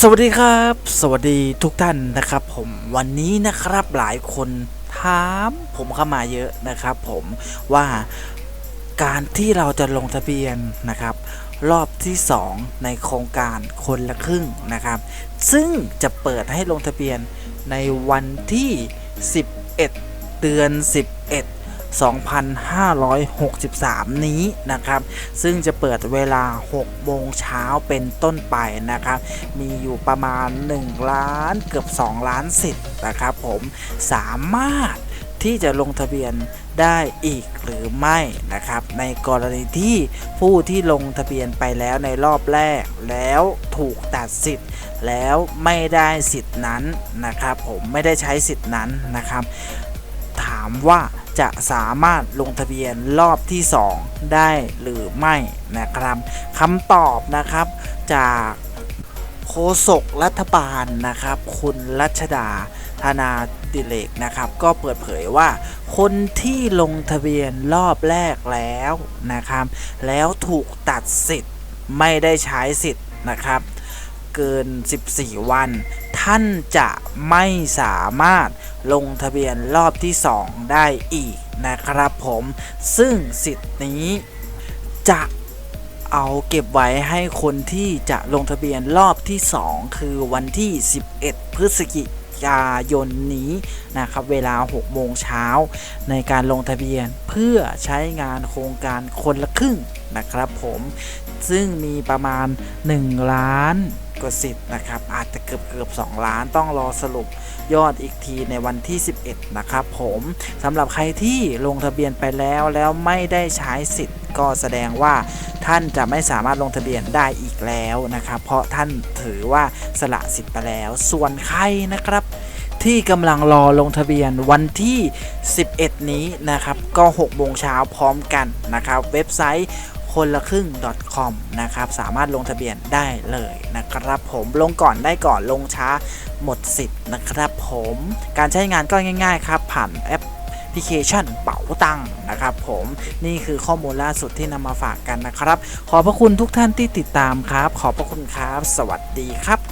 สวัสดีครับ สวัสดีทุกท่านนะครับผมวันนี้นะครับหลายคนถามผมเข้ามาเยอะนะครับผมว่าการที่เราจะลงทะเบียนนะครับ รอบที่ 2 ในโครงการคนละครึ่งนะครับ ซึ่งจะเปิดให้ลงทะเบียนในวันที่ 11 เดือน 11 2563 นี้นะครับ ซึ่งจะเปิดเวลา 6 โมงเช้าเป็นต้นไปนะครับ มีอยู่ประมาณ 1 ล้านเกือบ 2 ล้านสิทธิ์นะครับผมสามารถที่จะลงทะเบียนได้อีกหรือไม่นะครับ ในกรณีที่ผู้ที่ลงทะเบียนไปแล้วในรอบแรกแล้วถูกตัดสิทธิ์แล้วไม่ได้สิทธิ์นั้นนะครับ ผมไม่ได้ใช้สิทธิ์นั้นนะครับ ถามว่า จะสามารถลงทะเบียนรอบที่ 2 ได้หรือไม่นะครับคำตอบนะครับจากโฆษกรัฐบาลนะครับ คุณรัชดาธนาดิเลกนะครับ ก็เปิดเผยว่า คนที่ลงทะเบียนรอบแรกแล้วนะครับ แล้วถูกตัดสิทธิ์ไม่ได้ใช้สิทธิ์นะครับ เกิน 14 วัน ท่านจะไม่สามารถลงทะเบียนรอบที่ 2 ได้อีกนะครับผม ซึ่งสิทธิ์นี้จะเอาเก็บไว้ให้คนที่จะลงทะเบียนรอบที่ 2 คือวันที่ 11 พฤศจิกายนนี้นะครับเวลา 6 โมงเช้าในการลงทะเบียนเพื่อใช้งานโครงการคนละครึ่งนะครับผม ซึ่งมีประมาณ 1 ล้าน กว่าสิทธิ์นะครับ อาจจะเกือบเกือบ2ล้านต้องรอสรุปยอดอีกทีในวันที่ 11 นะครับผมสำหรับใครที่ลงทะเบียนไปแล้วแล้วไม่ได้ใช้สิทธิ์ก็แสดงว่าท่านจะไม่สามารถลงทะเบียนได้อีกแล้วนะครับ เพราะท่านถือว่าสละสิทธิ์ไปแล้ว ส่วนใครนะครับที่กำลังรอลงทะเบียนวันที่ 11 นี้นะครับ ก็6โมงเช้าพร้อมกันนะครับ เว็บไซต์คนละครึ่ง .com นะครับ สามารถลงทะเบียนได้เลยนะ ครับผมลงก่อนได้ก่อนลงช้าหมดสิทธิ์นะครับผมการใช้งานก็ง่าย ๆ ครับ ผ่านแอปพลิเคชันเป๋าตังนะครับผมนี่คือข้อมูลล่าสุดที่นำมาฝากกันนะครับ ขอบพระคุณทุกท่านที่ติดตามครับ ขอบพระคุณครับ สวัสดีครับ